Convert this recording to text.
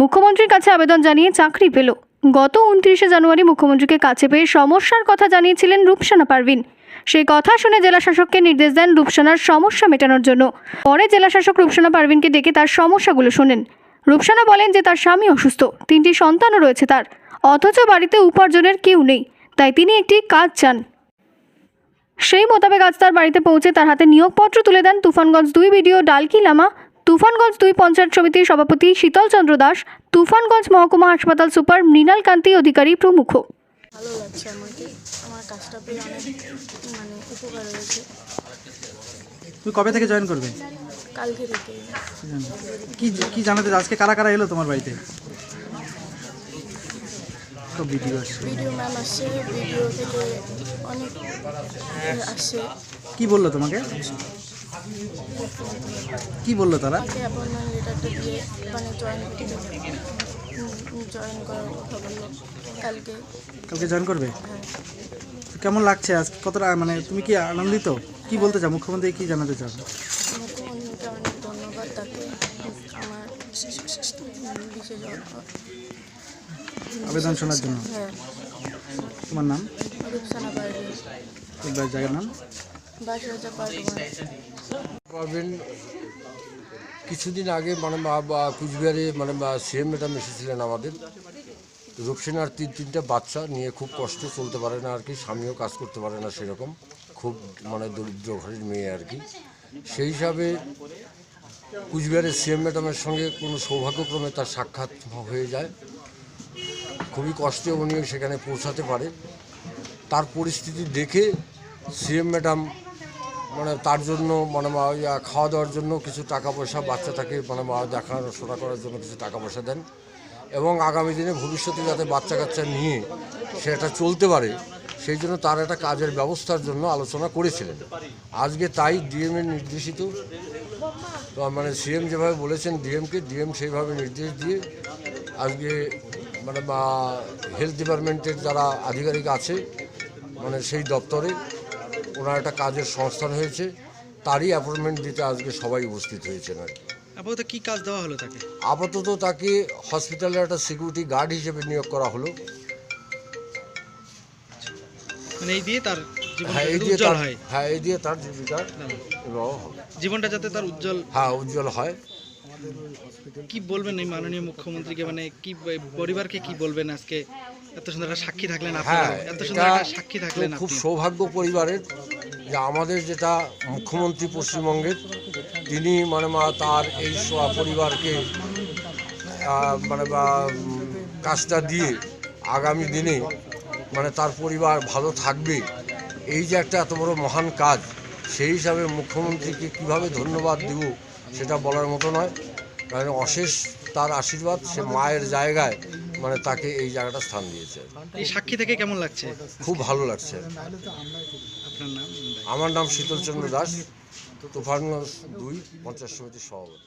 মুখ্যমন্ত্রীর কাছে আবেদন জানিয়ে চাকরি পেল। গত উনত্রিশে জানুয়ারি মুখ্যমন্ত্রীকে কাছে পেয়ে সমস্যার কথা জানিয়েছিলেন রূপসানা পারভিন। সেই কথা শুনে জেলাশাসককে নির্দেশ দেন রূপসানার সমস্যা মেটানোর জন্য। পরে জেলাশাসক রূপসানা পারভিনকে ডেকে তার সমস্যাগুলো শোনেন। রূপসানা বলেন যে, তার স্বামী অসুস্থ। তিনটি সন্তানও রয়েছে তার। অথচ বাড়িতে উপার্জনের কেউ নেই। তাই তিনি একটি কাজ চান। সেই মোতাবেক আজ তার বাড়িতে পৌঁছে তার হাতে নিয়োগপত্র তুলে দেন তুফানগঞ্জ দুই বিডিও ডালকি লামা তুফানগঞ্জ দুই পঞ্চায়েত সমিতির সভাপতি শীতল চন্দ্র দাস তুফানগঞ্জ মহকুমা হাসপাতাল সুপার মৃণাল কান্তি অধিকারী প্রমুখ। ভালো লাগছে আমাকে। আমার কাজটা পেয়ে অনেক মানে উপকার হয়েছে। তুমি কবে থেকে জয়েন করবে? কালকে থেকে। কি কি জানাতে আজকে কারা কারা এলো তোমার বাড়িতে? ভিডিও আসছে। ভিডিও ম্যাম আসছে। ভিডিও থেকে অনেক আসছে। কি বলল তোমাকে? কি বলল তারা? অ্যাপয়েন্টমেন্ট লেটারটা দিয়ে মানে জয়েন জয়েন করার কথা বলল কালকে। কালকে জয়েন করবে? হ্যাঁ। কেমন লাগছে আজকে কতটা মানে তুমি কি আনন্দিত? কি বলতে চাও? মুখ্যমন্ত্রী কি জানাতে চাও মুখ্যমন্ত্রীকে অনেক ধন্যবাদ তাকে আমার বিশেষ আবেদন শোনার জন্য। হ্যাঁ। তোমার নাম? জায়গার নাম? পারবেন। কিছুদিন আগে মানে কুচবিহারে মানে সিএম ম্যাডাম এসেছিলেন আমাদের। রূপসেনার তিন তিনটা বাচ্চা নিয়ে খুব কষ্ট চলতে পারে না আর কি, স্বামীও কাজ করতে পারে না সেরকম। খুব মানে দরিদ্র ঘরের মেয়ে আর কি। সেই হিসাবে কুচবিহারের সিএম ম্যাডামের সঙ্গে কোনো সৌভাগ্যক্রমে তার সাক্ষাৎ হয়ে যায়। খুবই কষ্টে উনি সেখানে পৌঁছাতে পারে। তার পরিস্থিতি দেখে সিএম ম্যাডাম মানে তার জন্য মানে মা খাওয়া দাওয়ার জন্য কিছু টাকা পয়সা বাচ্চাটাকে মানে মা দেখাশোনা করার জন্য কিছু টাকা পয়সা দেন। এবং আগামী দিনে ভবিষ্যতে যাতে বাচ্চা কাচ্চা নিয়ে সেটা চলতে পারে, সেই জন্য তার একটা কাজের ব্যবস্থার জন্য আলোচনা করেছিলেন। আজকে তাই ডিএম এর নির্দেশিত মানে সিএম যেভাবে বলেছেন ডিএমকে, ডিএম সেইভাবে নির্দেশ দিয়ে আজকে মানে হেলথ ডিপার্টমেন্টের যারা আধিকারিক আছে মানে সেই দপ্তরে ওনার একটা কাজের সংস্থান হয়েছে তারই অ্যাপয়েন্টমেন্ট দিতে আজকে সবাই উপস্থিত হয়েছেন আর কি। আপাতত কি কাজ দেওয়া হলো তাকে? আপাতত তাকে হসপিটালের একটা সিকিউরিটি গার্ড হিসেবে নিয়োগ করা হলো। মানে এই দিয়ে তার হ্যাঁ এই দিয়ে তার হ্যাঁ। এই দিয়ে তার নির্বাহ জীবনটা যাতে তার উজ্জ্বল হ্যাঁ উজ্জ্বল হয়। কি বলবেন এই মাননীয় মুখ্যমন্ত্রীকে? মানে কি পরিবারকে কি বলবেন আজকে? এত সুন্দর একটা সাক্ষী থাকলেন আপনারা। হ্যাঁ এত সুন্দর একটা সাক্ষী তো থাকলেন খুব সৌভাগ্য পরিবারের। যে আমাদের যেটা মুখ্যমন্ত্রী পশ্চিমবঙ্গের তিনি মানে মা তার এই স- পরিবারকে মানে বা কাজটা দিয়ে আগামী দিনে মানে তার পরিবার ভালো থাকবে এই যে একটা এত বড় মহান কাজ সেই হিসাবে মুখ্যমন্ত্রীকে কীভাবে ধন্যবাদ দেব সেটা বলার মতো নয়। কারণ অশেষ তার আশীর্বাদ সে মায়ের জায়গায় মানে তাকে এই জায়গাটা স্থান দিয়েছে। এই সাক্ষী থেকে কেমন লাগছে? খুব ভালো লাগছে। আমার নাম শীতলচন্দ্র দাস তুফানগঞ্জ দুই পঞ্চায়েত সমিতির সভাপতি।